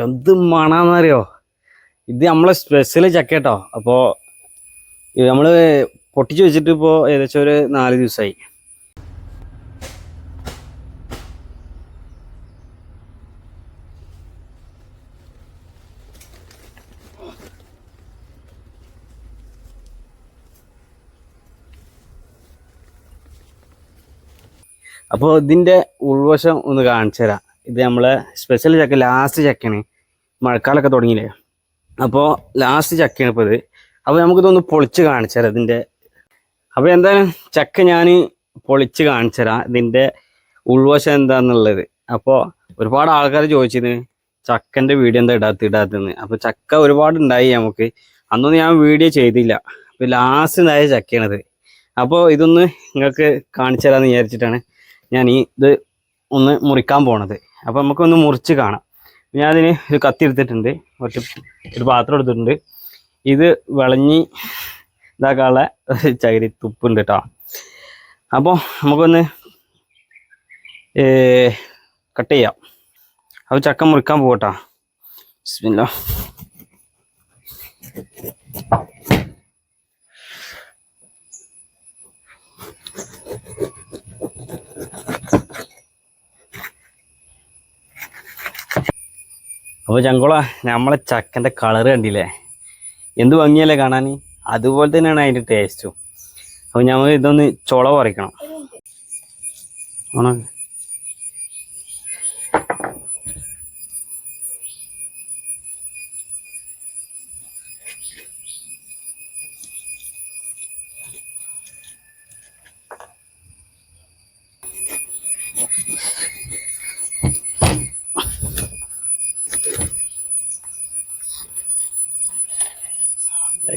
എന്ത് മണാന്നറിയോ? ഇത് നമ്മളെ സ്പെഷ്യൽ ചക്കേട്ടോ അപ്പോൾ നമ്മൾ പൊട്ടിച്ച് വെച്ചിട്ട് ഇപ്പോൾ ഏകദേശം ഒരു നാല് ദിവസമായി അപ്പോൾ ഇതിന്റെ ഉൾവശം ഒന്ന് കാണിച്ചു തരാം ഇത് നമ്മളെ സ്പെഷ്യൽ ചക്ക ലാസ്റ്റ് ചക്കയാണ് മഴക്കാലൊക്കെ തുടങ്ങിയില്ലേ? അപ്പോൾ ലാസ്റ്റ് ചക്കയാണ് ഇപ്പോൾ ഇത്. അപ്പോൾ നമുക്കിതൊന്ന് പൊളിച്ച് കാണിച്ചു തരാം ഇതിന്റെ. അപ്പോൾ എന്തായാലും ചക്ക ഞാൻ പൊളിച്ച് കാണിച്ചു തരാം ഇതിന്റെ ഉൾവശം എന്താണെന്നുള്ളത് അപ്പോൾ ഒരുപാട് ആൾക്കാർ ചോദിച്ചിരുന്നു ചക്കന്റെ വീഡിയോ എന്താ ഇടാത്ത ഇടാത്തെന്ന് അപ്പോൾ ചക്ക ഒരുപാട് ഉണ്ടായി നമുക്ക്. അന്നൊന്നും ഞാൻ വീഡിയോ ചെയ്തില്ല. അപ്പോൾ ലാസ്റ്റ് ഉണ്ടായ ചക്കയാണിത് അപ്പോൾ ഇതൊന്ന് നിങ്ങൾക്ക് കാണിച്ചു തരാമെന്ന് വിചാരിച്ചിട്ടാണ് ഞാൻ ഈ ഇത് ഒന്ന് മുറിക്കാൻ പോണത്. അപ്പോൾ നമുക്കൊന്ന് മുറിച്ച് കാണാം. ഞാനതിന് ഒരു കത്തി എടുത്തിട്ടുണ്ട് ഒരു പാത്രം എടുത്തിട്ടുണ്ട്. ഇത് വിളഞ്ഞി ഇതാക്കാനുള്ള ചകിരി തുപ്പുണ്ട് കേട്ടോ. അപ്പോൾ നമുക്കൊന്ന് കട്ട് ചെയ്യാം. അപ്പോൾ ചക്ക മുറിക്കാൻ പോകട്ടോ ബിസ്മില്ലാ. അപ്പോൾ ചങ്കുള നമ്മളെ ചക്കന്റെ കളർ കണ്ടില്ലേ? എന്ത് ഭംഗിയല്ലേ കാണാൻ അതുപോലെ തന്നെയാണ് അതിന്റെ ടേസ്റ്റും അപ്പോൾ ഞങ്ങൾ ഇതൊന്ന് ചുള പറിക്കണം. ആണോ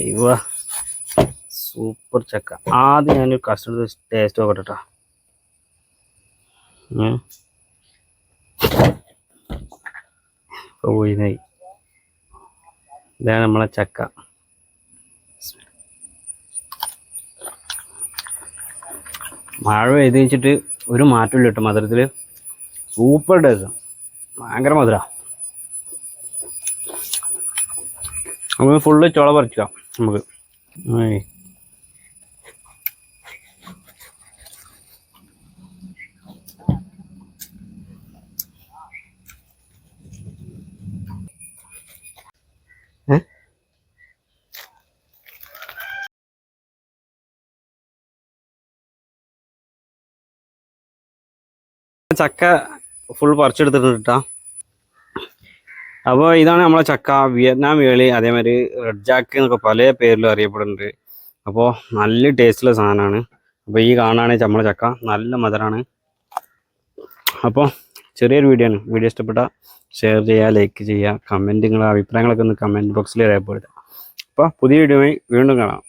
അയ്യോ സൂപ്പർ ചക്ക. ആദ്യം ഞാനൊരു കസ്റ്റർഡ് ടേസ്റ്റ് നോക്കട്ടെ. ഇതാണ് നമ്മളെ ചക്ക. മഴ പെയ്ത് വെച്ചിട്ട് ഒരു മാറ്റമില്ല കേട്ടോ മധുരത്തിൽ സൂപ്പർ ടേസ്റ്റ് ഭയങ്കര മധുര. നമുക്ക് ഫുള്ള് ചുള പറിക്കാം നമുക്ക്. ചക്ക ഫുൾ പറിച്ചെടുത്തിട്ടുണ്ട് കേട്ടോ അപ്പോൾ ഇതാണ് നമ്മളെ ചക്ക വിയറ്റ്നാം വേളി അതേമാതിരി റെഡ് ജാക്ക് എന്നൊക്കെ പല പേരിലും അറിയപ്പെടുന്നുണ്ട്. അപ്പോൾ നല്ല ടേസ്റ്റുള്ള സാധനമാണ്. അപ്പോൾ ഈ കാണുകയാണെങ്കിൽ നമ്മളെ ചക്ക നല്ല മധുരമാണ് അപ്പോൾ ചെറിയൊരു വീഡിയോ ആണ്. വീഡിയോ ഇഷ്ടപ്പെട്ട ഷെയർ ചെയ്യുക ലൈക്ക് ചെയ്യുക കമന്റ് നിങ്ങളുടെ അഭിപ്രായങ്ങളൊക്കെ ഒന്ന് കമന്റ് ബോക്സിൽ രേഖപ്പെടുത്തുക. അപ്പോൾ പുതിയ വീഡിയോ വീണ്ടും കാണാം.